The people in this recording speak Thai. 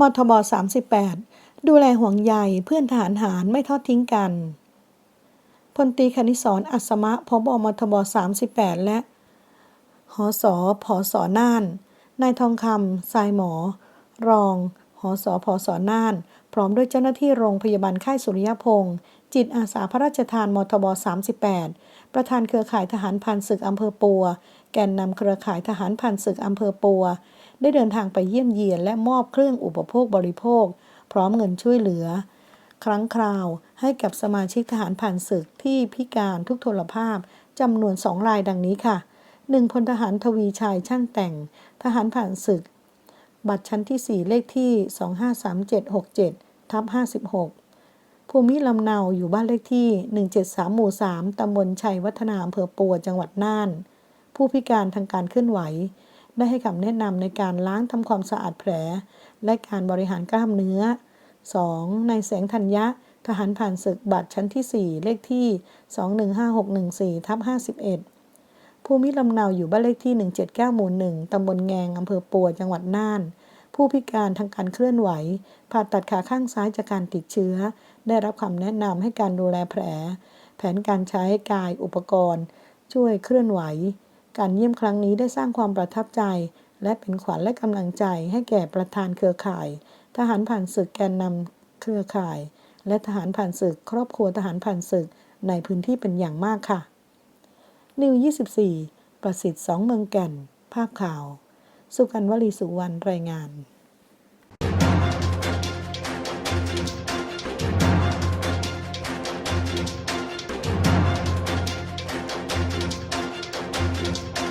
มทบ 38 ดูแลห่วงใยเพื่อนทหารหารไม่ทอดทิ้งกันพลตีคณิสรอัศมะพบมทบ 38 และหอสอผอสอน่านนายทองคำทรายหมอ รอง หอสอผอสอน่าน พร้อมด้วยเจ้าหน้าที่โรงพยาบาลค่ายสุริยพงศ์จิตอาสาพระราชทานมทบ 38 ประธานเครือข่ายทหารพันศึกอำเภอปัว แกนนำเครือข่ายทหารพันศึกอำเภอปัว ได้เดินทางไปเยี่ยมเยียนและมอบเครื่องอุปโภคบริโภค พร้อมเงินช่วยเหลือ ครั้งคราวให้กับสมาชิกทหารผ่านศึกที่พิการทุกพลภาพจำนวนสองรายดังนี้ค่ะ 1. พลทหารทวีชัยช่างแต่ง ทหารผ่านศึก บัตรชั้นที่ 4 เลขที่ 253767ทับ56 ภูมิลำเนาอยู่บ้านเลขที่ 173 หมู่ 3 ตำบลชัยวัฒนาอำเภอปัวจังหวัดน่าน ผู้พิการทางการเคลื่อนไหว ได้ให้คำแนะนำในการล้างทำความสะอาดแผล และการบริหารกล้ามเนื้อ 2. นายแสงธัญญะ ทหารผ่านศึกบัตรชั้นที่ 4 เลขที่ 215614ทับ51 ภูมิลำเนาอยู่บ้านเลขที่ 179 หมู่ 1 ตำบลแงง อำเภอปัว จังหวัดน่าน ผู้พิการทางการเคลื่อนไหว ผ่าตัดขาข้างซ้ายจากการติดเชื้อ ได้รับคำแนะนำให้การดูแลแผล แผนการใช้กายอุปกรณ์ ช่วยเคลื่อนไหว การเยี่ยมครั้งนี้ได้สร้างความประทับใจ และเป็นขวัญและกำลังใจให้แก่ประธานเครือข่าย ทหารผ่านศึกแกนนำเครือข่าย และทหารผ่านศึก ครอบครัวทหารผ่านศึกในพื้นที่เป็นอย่างมากค่ะ นิว 24 ประสิทธิ์สองเมืองแก่น ภาพข่าว สุกันวลีสุวรรณรายงาน